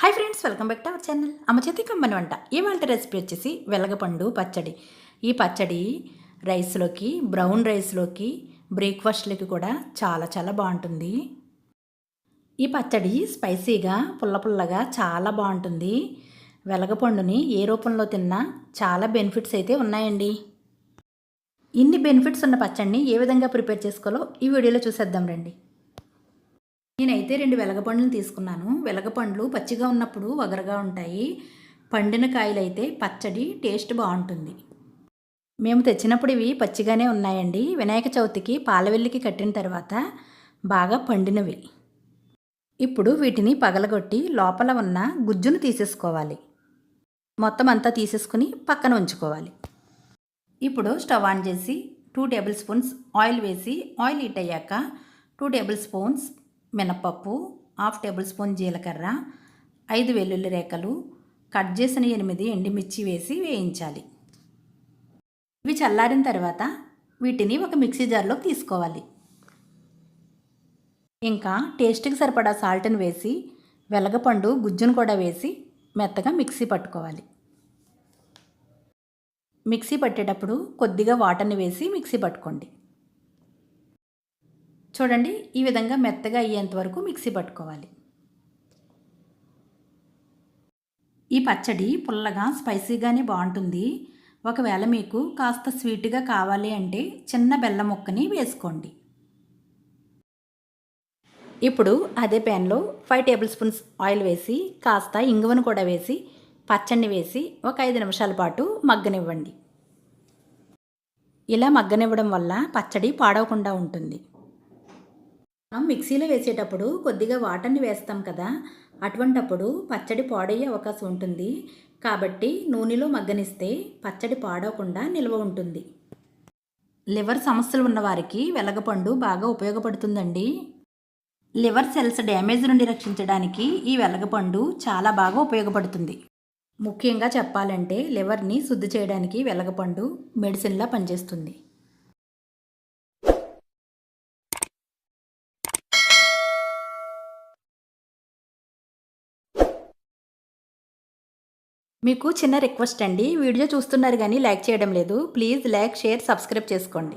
Hi friends welcome back to our channel అమ్మ చేతి కమ్మని వంట. ఇవాళ రెసిపీ వచ్చేసి వెలగపండు పచ్చడి. ఈ పచ్చడి రైస్లోకి బ్రౌన్ రైస్లోకి బ్రేక్ఫాస్ట్లోకి కూడా చాలా చాలా బాగుంటుంది. ఈ పచ్చడి స్పైసీగా పుల్ల పుల్లగా చాలా బాగుంటుంది. వెలగపండుని ఏ రూపంలో తిన్నా చాలా బెనిఫిట్స్ అయితే ఉన్నాయండి. ఇన్ని బెనిఫిట్స్ ఉన్న పచ్చడిని ఏ విధంగా ప్రిపేర్ చేసుకోవాలో ఈ వీడియోలో చూసేద్దాం రండి. నేనైతే రెండు వెలగపండ్లు తీసుకున్నాను. వెలగపండ్లు పచ్చిగా ఉన్నప్పుడు వగరగా ఉంటాయి. పండిన కాయలు అయితే పచ్చడి టేస్ట్ బాగుంటుంది. మేము తెచ్చినప్పుడు ఇవి పచ్చిగానే ఉన్నాయండి. వినాయక చవితికి పాలవెల్లికి కట్టిన తర్వాత బాగా పండినవి. ఇప్పుడు వీటిని పగలగొట్టి లోపల ఉన్న గుజ్జును తీసేసుకోవాలి. మొత్తం అంతా తీసేసుకుని పక్కన ఉంచుకోవాలి. ఇప్పుడు స్టవ్ ఆన్ చేసి టూ టేబుల్ స్పూన్స్ ఆయిల్ వేసి ఆయిల్ హీట్ అయ్యాక టూ టేబుల్ స్పూన్స్ మినపప్పు హాఫ్ టేబుల్ స్పూన్ జీలకర్ర ఐదు వెల్లుల్లి రేఖలు కట్ చేసిన ఎనిమిది ఎండిమిర్చి వేసి వేయించాలి. ఇవి చల్లారిన తర్వాత వీటిని ఒక మిక్సీ జార్లో తీసుకోవాలి. ఇంకా టేస్ట్కి సరిపడా సాల్ట్ని వేసి వెలగపండు గుజ్జును కూడా వేసి మెత్తగా మిక్సీ పట్టుకోవాలి. మిక్సీ పట్టేటప్పుడు కొద్దిగా వాటర్ని వేసి మిక్సీ పట్టుకోండి. చూడండి ఈ విధంగా మెత్తగా అయ్యేంత వరకు మిక్సీ పట్టుకోవాలి. ఈ పచ్చడి పుల్లగా స్పైసీగానే బాగుంటుంది. ఒకవేళ మీకు కాస్త స్వీట్గా కావాలి అంటే చిన్న బెల్లం ముక్కని వేసుకోండి. ఇప్పుడు అదే ప్యాన్లో ఫైవ్ టేబుల్ స్పూన్స్ ఆయిల్ వేసి కాస్త ఇంగువను కూడా వేసి పచ్చడిని వేసి ఒక ఐదు నిమిషాల పాటు మగ్గనివ్వండి. ఇలా మగ్గనివ్వడం వల్ల పచ్చడి పాడవకుండా ఉంటుంది. మనం మిక్సీలో వేసేటప్పుడు కొద్దిగా వాటర్ని వేస్తాం కదా అటువంటప్పుడు పచ్చడి పాడయ్యే అవకాశం ఉంటుంది. కాబట్టి నూనెలో మగ్గనిస్తే పచ్చడి పాడవకుండా నిల్వ ఉంటుంది. లివర్ సమస్యలు ఉన్నవారికి వెలగపండు బాగా ఉపయోగపడుతుందండి. లివర్ సెల్స్ డ్యామేజ్ నుండి రక్షించడానికి ఈ వెలగపండు చాలా బాగా ఉపయోగపడుతుంది. ముఖ్యంగా చెప్పాలంటే లివర్ని శుద్ధి చేయడానికి వెలగపండు మెడిసిన్లా పనిచేస్తుంది. మీకు చిన్న రిక్వెస్ట్ అండి. వీడియో చూస్తున్నారు కానీ లైక్ చేయడం లేదు. ప్లీజ్ లైక్ షేర్ సబ్స్క్రైబ్ చేసుకోండి.